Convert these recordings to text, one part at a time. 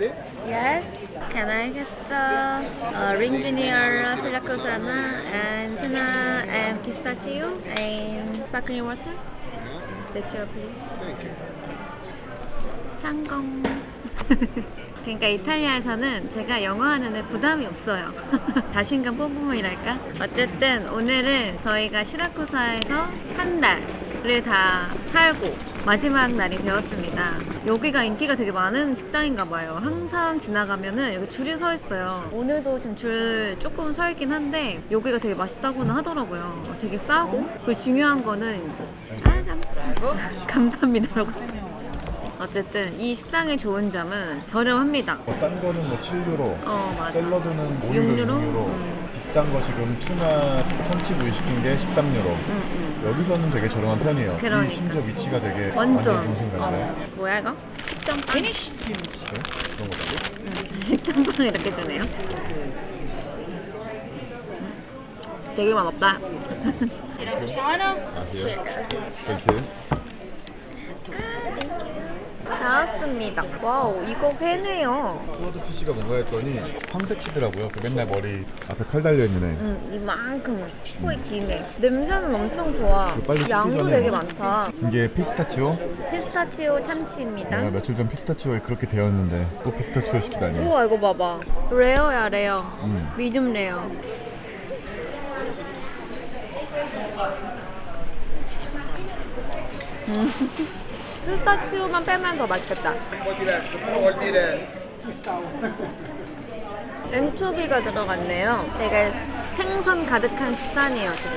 ready? Yes. Can I get the uh, ring junior Syracusana and tuna and pistachio and sparkling water? That's your please. Thank you. 성공. 그러니까 이탈리아에서는 제가 영어 하는데 부담이 없어요. 자신감 뿜뿜이랄까? 어쨌든 오늘은 저희가 시라쿠사에서 한 달을 다 살고 마지막 날이 되었습니다. 여기가 인기가 되게 많은 식당인가 봐요. 항상 지나가면은 여기 줄이 서 있어요. 오늘도 지금 줄 조금 서 있긴 한데 여기가 되게 맛있다고는 하더라고요. 되게 싸고 그리고 중요한 거는 아, 감, 감사합니다라고. 어쨌든 이 식당의 좋은 점은 저렴합니다. 뭐싼 거는 뭐 7유로, 어 맞아. 샐러드는 5유로, 6유로? 6유로, 음. 비싼 거 지금 투나 참치구이 시킨 게 13유로. 응, 여기서는 되게 저렴한 편이에요. 그러니까. 이 심지어 위치가 되게 응. 완전. 완전 정신같네. 어. 뭐야 이거? 식전빵. 피니쉬. 그래? 그런 거라고? 식전빵 이렇게 주네요. 되게 맛없다. 아, 땡큐. 나 왔습니다. 와우 이거 회네요. 플러드 피쉬가 뭔가 했더니 황새치더라고요. 그 맨날 머리 앞에 칼 달려있는 애. 응 이만큼 코에 기네. 냄새는 엄청 좋아. 이거 빨리 씻기 양도 전에. 되게 많다. 이게 피스타치오? 피스타치오 참치입니다. 내가 며칠 전 피스타치오에 그렇게 되었는데 또 피스타치오 시키다니. 우와 이거 봐봐. 레어야 레어. 음. 미디움 레어. 음. 피스타치오만 빼면 더 맛있겠다. 엔초비가 들어갔네요. 되게 생선 가득한 식단이에요 지금.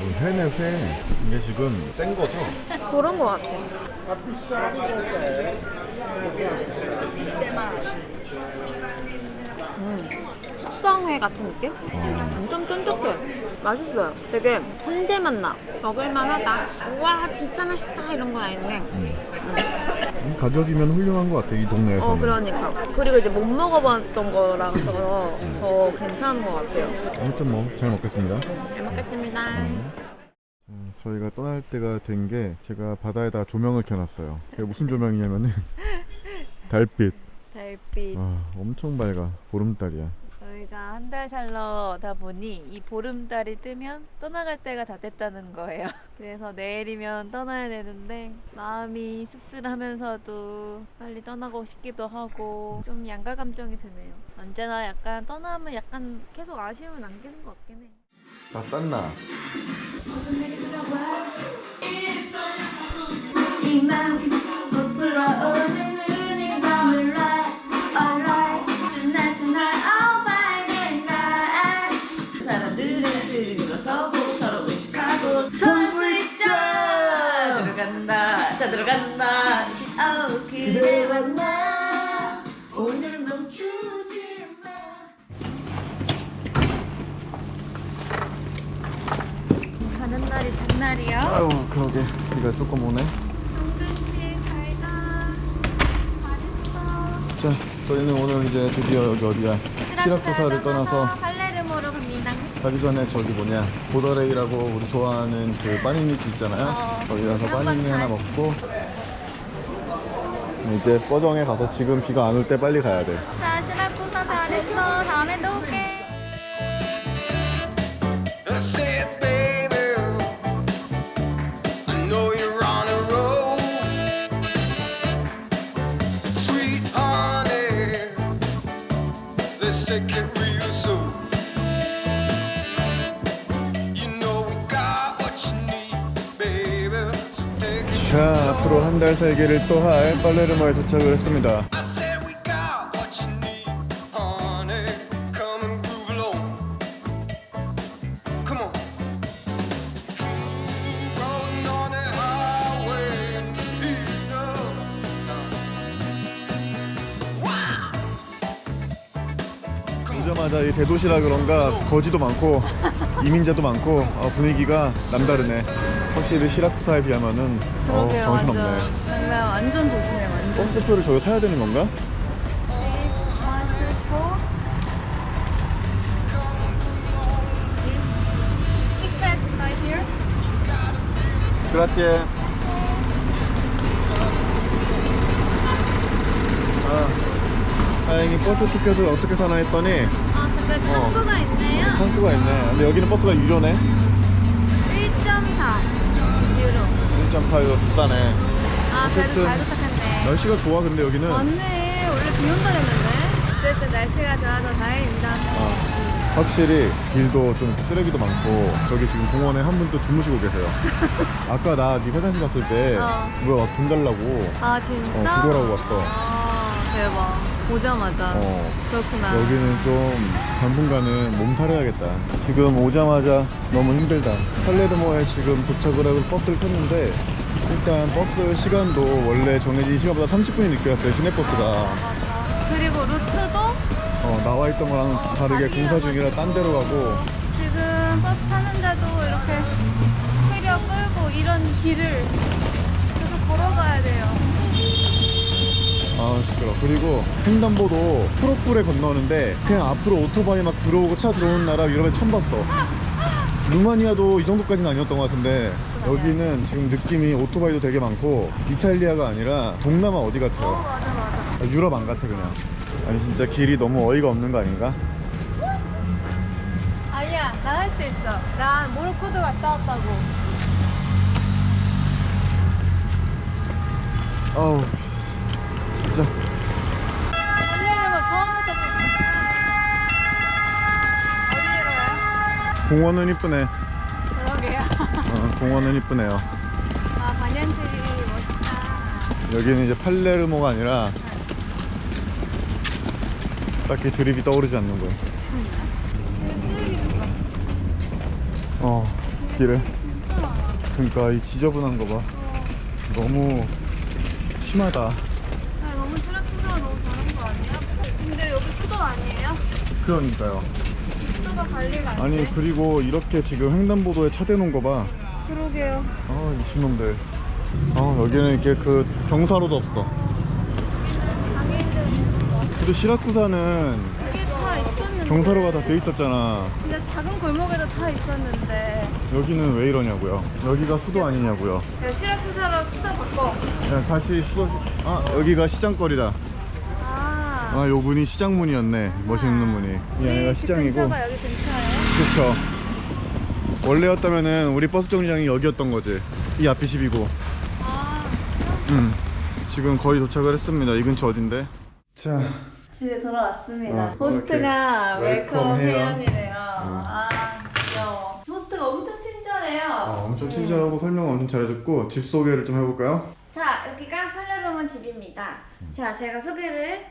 음, 회네 회. 이게 지금 센 거죠? 그런 거 같아. 음, 숙성회 같은 느낌? 좀 쫀득해. 맛있어요. 되게 훈제 맛 나. 먹을만하다. 와 진짜 맛있다 이런 건 아닌데. 이 가격이면 훌륭한 것 같아 이 동네에서는. 어 그러니까. 그리고 이제 못 먹어봤던 거라서 더 괜찮은 것 같아요. 아무튼 뭐 잘 먹겠습니다. 잘 먹겠습니다. 음, 저희가 떠날 때가 된 게 제가 바다에다 조명을 켜놨어요. 그게 무슨 조명이냐면은 달빛. 달빛. 아, 엄청 밝아. 보름달이야. 저희가 한 달 살러다 보니 이 보름달이 뜨면 떠나갈 때가 다 됐다는 거예요. 그래서 내일이면 떠나야 되는데 마음이 씁쓸하면서도 빨리 떠나고 싶기도 하고 좀 양가 감정이 드네요. 언제나 약간 떠나면 약간 계속 아쉬움을 남기는 것 같긴 해. 다 쌌나? 이맘 부풀어 오르 들어간다. Oh, 그대와 나 오늘 멈추지 마 가는 날이 장날이야. 아유 그러게 비가 조금 오네. 정근씨 잘가. 잘했어. 자 저희는 오늘 이제 드디어 여기 어디야? 시라쿠사를 떠나서. 가기 전에 저기 뭐냐 보더레이라고 우리 좋아하는 그 빠니니치 있잖아요. 어, 거기 가서 한번 빠니니 하나. 먹고 이제 뻐정에 가서 지금 비가 안 올 때 빨리 가야 돼. 자, 시라쿠사 잘했어. 다음에 또 올게. 자 앞으로 한 달 살기를 또 할 팔레르모에 도착을 했습니다. 오자마자 이 대도시라 그런가 거지도 많고 이민자도 많고 어, 분위기가 남다르네. 확실히 시라쿠사에 비하면은 어, 그러게요, 정신없네. 완전. 정말 완전 도시네 완전. 버스표를 저거 사야 되는 건가? 그렇지. 아, 다행히 버스 티켓을 어떻게 사나 했더니 아, 근데 창구가 있네요. 창구가 있네. 근데 여기는 버스가 유료네. 1.4 유로. 1.4유로 비싸네. 아, 그래도 어쨌든 잘 도착했네. 날씨가 좋아 근데 여기는 맞네. 원래 비 온다 그랬는데. 어쨌든 날씨가 좋아서 다행입니다. 어, 확실히 길도 좀 쓰레기도 많고 저기 지금 공원에 한 분도 주무시고 계세요. 아까 나 네 화장실 갔을 때 어. 뭐야 돈 달라고 아, 진짜? 어, 구걸하고 왔어. 아, 대박. 오자마자. 어, 그렇구나. 여기는 좀 당분간은 몸살해야겠다. 지금 오자마자 너무 힘들다. 팔레르모에 지금 도착을 하고 버스를 탔는데 일단 버스 시간도 원래 정해진 시간보다 30분이 늦게 왔어요. 시내버스가. 그리고 루트도 어, 나와 있던 거랑 다르게 공사 중이라 딴 데로 가고 지금 버스 타는데도 이렇게 캐리어 끌고 이런 길을 계속 걸어가야 돼요. 아 시끄러 그리고 횡단보도 프로뿔에 건너는데 그냥 앞으로 오토바이 막 들어오고 차 들어오는 나라 유럽에 처음 봤어 루마니아도 이 정도까지는 아니었던 것 같은데 여기는 지금 느낌이 오토바이도 되게 많고 이탈리아가 아니라 동남아 어디 어, 같아요 맞아, 맞아. 아, 유럽 안 같아 그냥 아니 진짜 길이 너무 어이가 없는 거 아닌가? 아니야, 나할수 있어. 난 모로코도 갔다 왔다고. 아우 진짜? 공원은 이쁘네 그러게요. 어, 공원은 이쁘네요 아, 반얀트리 멋있다. 여기는 이제 팔레르모가 아니라 딱히 드립이 떠오르지 않는 거예요. 어, 길에. 그러니까 이 지저분한 거 봐. 너무 심하다. 아, 너무 트라크가 너무 다른 거 아니야? 근데 여기 수도 아니에요? 그러니까요. 수도가 관리가 안 아니 돼. 그리고 이렇게 지금 횡단보도에 차 대놓은 거 봐. 그러게요. 아 미친놈들. 아 여기는 이렇게 그 경사로도 없어. 여기는 장애인들 있는 거. 근데 시라쿠사는 이게 다 있었는데. 경사로가 다 돼 있었잖아. 진짜 작은 골목에도 다 있었는데. 여기는 왜 이러냐고요. 여기가 수도 아니냐고요. 야, 시라쿠사로 수도 바꿔. 야, 다시 수도 아 여기가 시장거리다. 아. 아요 문이 시장문이었네. 멋있는 문이. 이 안에가 집 시장이고. 여기 근처예요? 그쵸. 원래였다면은 우리 버스 정류장이 여기였던 거지. 이 앞이 집이고. 아. 음. 지금 거의 도착을 했습니다. 이 근처 어딘데? 자, 집에 돌아왔습니다. 어, 호스트가 이렇게 웰컴. 회원이래요. 어. 아, 귀여워. 호스트가 엄청 친절해요. 어, 엄청 친절하고 설명 엄청 잘해줬고 집 소개를 좀 해볼까요? 자, 여기가 팔레로몬 집입니다. 자, 제가 소개를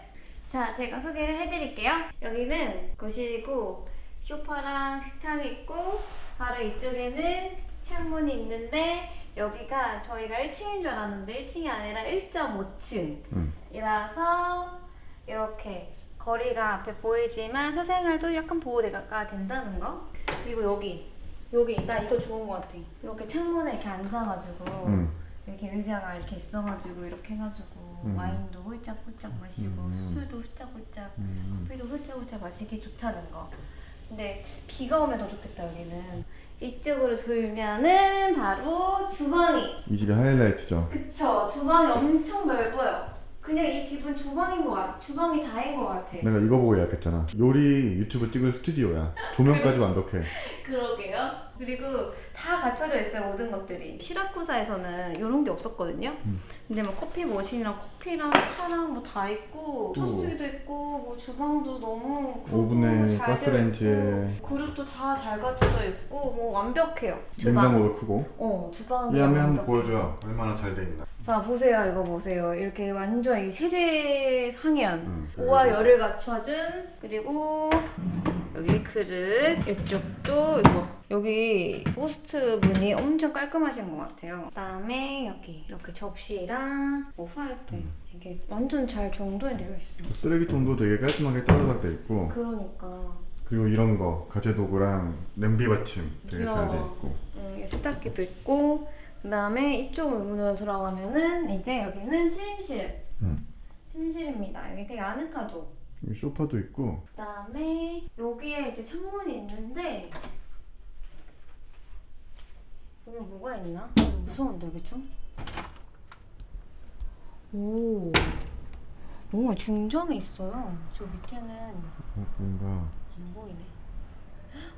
자, 제가 소개를 해드릴게요. 여기는 거실이고 소파랑 식탁이 있고 바로 이쪽에는 창문이 있는데 여기가 저희가 1층인 줄 알았는데 1층이 아니라 1.5층. 음. 이라서 이렇게 거리가 앞에 보이지만 사생활도 약간 보호대가 된다는 거. 그리고 여기 여기 나 이거 좋은 것 같아. 이렇게 창문에 이렇게 앉아가지고 음. 이렇게 의자가 이렇게 있어가지고 이렇게 해가지고 음. 와인도 홀짝홀짝 마시고 음. 술도 홀짝홀짝 음. 커피도 홀짝홀짝 마시기 좋다는 거. 근데 비가 오면 더 좋겠다 여기는. 이쪽으로 돌면은 바로 주방이. 이 집의 하이라이트죠. 그쵸. 주방이 엄청 넓어요. 그냥 이 집은 주방인 것 같아. 주방이 다인 것 같아. 내가 이거 보고 예약했잖아. 요리 유튜브 찍을 스튜디오야. 조명까지 완벽해. 그러게요. 그리고 다 갖춰져 있어요 모든 것들이. 시라쿠사에서는 이런 게 없었거든요. 음. 근데 뭐 커피 머신이랑 커피랑 차랑 뭐 다 있고 또 토스트기도 있고 뭐 주방도 너무 크고 오븐에, 잘 가스레인지에. 있고 그릇도 다 잘 갖춰져 있고 뭐 완벽해요. 냉장고도 크고. 어 주방. 이 안에 한번 보여줘요. 얼마나 잘 돼 있나. 자 보세요 이거 보세요 이렇게 완전 이 세제 상현 음. 오와 열을 갖춰준 그리고 여기 그릇 이쪽도 이거 여기 호스트 분이 엄청 깔끔하신 것 같아요 그다음에 여기 이렇게 접시랑 뭐 프라이팬 이게 완전 잘 정돈이 되어 있어 쓰레기통도 되게 깔끔하게 따로딱 돼 있고. 그러니까 그리고 이런 거 가재 도구랑 냄비 받침 되게 잘 돼. 있고. 음, 이 세탁기도 있고 그다음에 이쪽으로 들어가면은 이제 여기는 침실 음. 침실입니다 여기 되게 아늑하죠 여기 소파도 있고. 그다음에 여기에 이제 창문이 있는데 여기 뭐가 있나? 무서운데 여기 좀? 오 뭔가 중정에 있어요. 저 밑에는 어, 뭔가 안 보이네.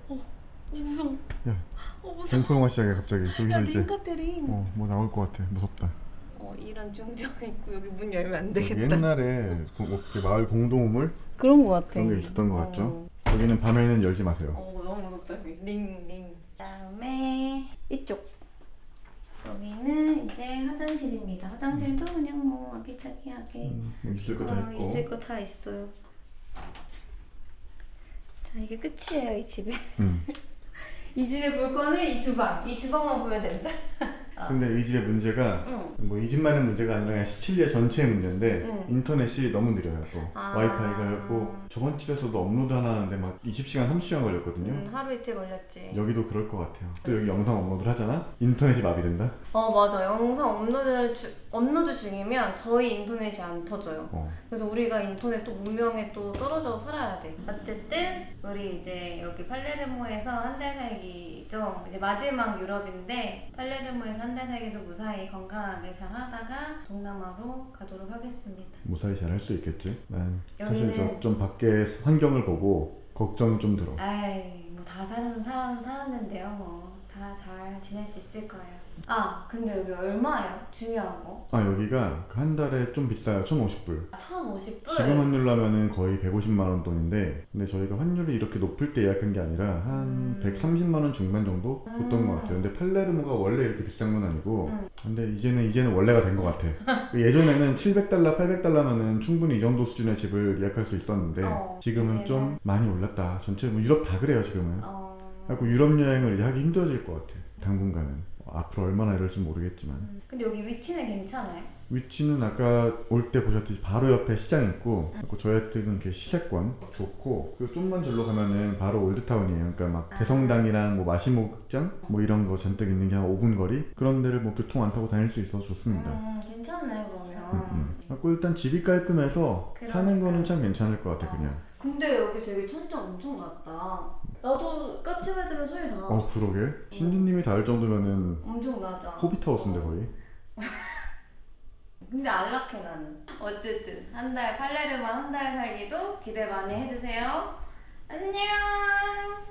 어, 어 무서워. 야 어 무서워. 공포 영화 시작해 갑자기 저기서 야, 이제 링 같아 링. 어. 어뭐 나올 것 같아 무섭다 이런 중정에 있고 여기 문 열면 안 되겠다. 옛날에 고- 뭐 이렇게 마을 공동우물 그런 거 같아. 그런 게 있었던 것 같죠 어. 여기는 밤에는 열지 마세요 어 너무 무섭다 여기 링 링. 그다음에 이쪽. 여기는 이제 화장실입니다. 화장실도 그냥 뭐 아기자기하게 음, 여기 있을 거 다 어, 있고 있을 거 다 있어요. 자 이게 끝이에요 이 집에. 음. 이 집에 볼 거는 이 주방. 이 주방만 보면 된다. 근데 이 집의 문제가 응. 뭐 이 집만의 문제가 아니라 그냥 시칠리아 전체의 문제인데 응. 인터넷이 너무 느려요 또 아. 와이파이가 있고 저번 집에서도 업로드 하나 하는데 막 20시간 30시간 걸렸거든요 음, 하루 이틀 걸렸지. 여기도 그럴 것 같아요 또 여기 영상 업로드를 하잖아 인터넷이 마비된다 어 맞아. 영상 업로드 주, 업로드 중이면 저희 인터넷이 안 터져요. 어. 그래서 우리가 인터넷 또 문명에 또 떨어져 살아야 돼. 어쨌든 우리 이제 여기 팔레르모에서 한 달 살기죠. 이제 마지막 유럽인데 팔레르모에서 한달 살기도 무사히 건강하게 잘 하다가 동남아로 가도록 하겠습니다. 무사히 잘 할 수 있겠지 난 사실 여기는- 저 좀 밖에 환경을 보고 걱정이 좀 들어 아이 뭐 다 사는 사람 살았는데요. 뭐 다 잘 지낼 수 있을 거예요. 아 근데 여기 얼마예요? 중요한 거. 아 여기가 그한 달에 좀 비싸요 1,050불 1,050불. 지금 환율로 하면은 거의 150만 원 돈인데 근데 저희가 환율이 이렇게 높을 때 예약한 게 아니라 한 음. 130만 원 중반 정도 줬던 음. 것 같아요. 근데 팔레르모가 원래 이렇게 비싼 건 아니고 음. 근데 이제는 이제는 원래가 된 것 같아. 예전에는 700달러, 800달러면은 충분히 이 정도 수준의 집을 예약할 수 있었는데 어, 지금은 좀 이제는? 많이 올랐다. 전체 뭐 유럽 다 그래요 지금은. 어. 그래고 유럽 여행을 이제 하기 힘들어질 것 같아. 당분간은. 앞으로 얼마나 이럴지 모르겠지만 음. 근데 여기 위치는 괜찮아요? 위치는 아까 올 때 보셨듯이 바로 옆에 시장 있고 그리고 저희한테는 이렇게 시세권 좋고 그리고 좀만 절로 가면은 바로 올드타운이에요 그러니까 막 아. 대성당이랑 뭐 마시모 극장 뭐 이런 거 잔뜩 있는 게 한 5분 거리 그런 데를 뭐 교통 안 타고 다닐 수 있어서 좋습니다 음, 괜찮네 그러면. 음, 음. 일단 집이 깔끔해서 사는 그러니까. 거는 참 괜찮을 것 같아 그냥 근데 여기 되게 천장 엄청 낮다. 나도 까치발 들면 소리 나. 어 그러게 신디님이 닿을 정도면은 엄청 낮아. 호빗하우스인데 거의 근데 안락해 나는. 어쨌든 한 달 팔레르마 한달 살기도 기대 많이 해주세요. 안녕.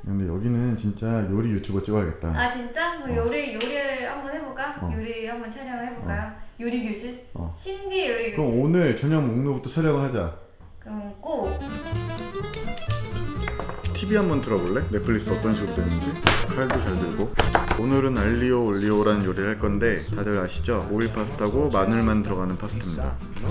근데 여기는 진짜 요리 유튜버 찍어야겠다 아 진짜? 그럼 어. 요리 요리 한번 해볼까? 어. 요리 한번 촬영을 해볼까요? 요리 교실? 어. 신디 요리 교실. 그럼 오늘 저녁 목록부터 촬영을 하자 그럼 꼭 TV 한번 들어볼래? 넷플릭스 어떤 식으로 되는지 칼도 잘 들고 오늘은 알리오 올리오라는 요리를 할 건데 다들 아시죠? 오일 파스타고 마늘만 들어가는 파스타입니다 뭐,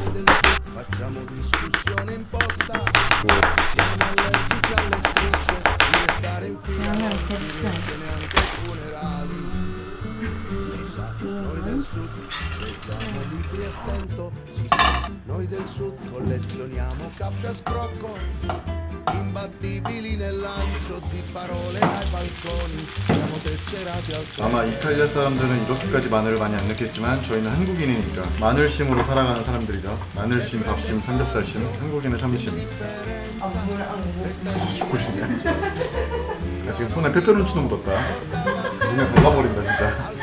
noi del sud collezioniamo cappe a scrocco 아마 이탈리아 사람들은 이렇게까지 마늘을 많이 안 넣겠지만 저희는 한국인이니까 마늘심으로 살아가는 사람들이죠 마늘심, 밥심, 삼겹살심 한국인의 삼심 죽고 싶네 나 지금 손에 페페론치노 묻었다 눈에 발라버린다 진짜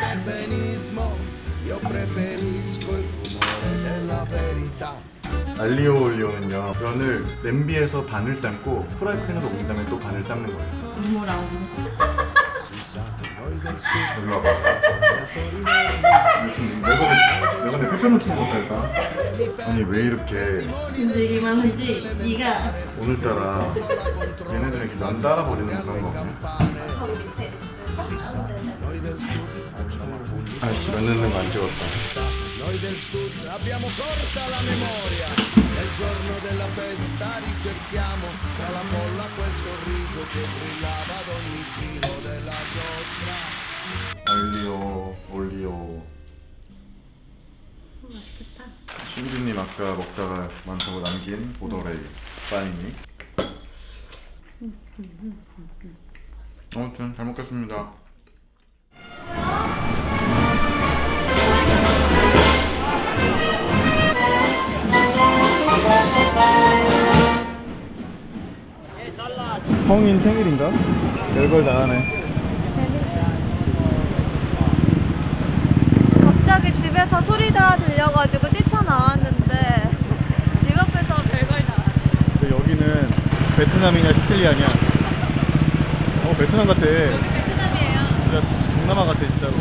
Io preferisco il rumore della verità 알리오 올리오는요 면을 냄비에서 반을 삶고 프라이팬으로 옮긴 다음에 또 반을 삶는 거예요 국물하고. 일로 와봐 지금 내 손에 내 손에 페페론치노 묻었다니까 아니 왜 이렇게 힘들기만 하지. 네가 오늘따라 얘네들은 이렇게 난 따라 버리는 그런 거 없네 저기 밑에 있어. 아이씨 면 넣는 거안 찍었다 Noi del sud abbiamo corta la memoria Nel giorno della festa ricerchiamo Tra la folla quel sorriso che brillava ad ogni giro della giostra 알리오 올리오 맛있겠다. 신주님 아까 먹다가 많다고 남긴 보더레이 빠이니 아무튼 잘 먹겠습니다 성인 생일인가? 별걸 다 하네. 갑자기 집에서 소리가 들려가지고 뛰쳐나왔는데 집 앞에서 별걸 다. 근데 여기는 베트남이냐 시칠리아냐? 어 베트남 같아. 여기 베트남이에요. 진짜 동남아 같아 진짜로.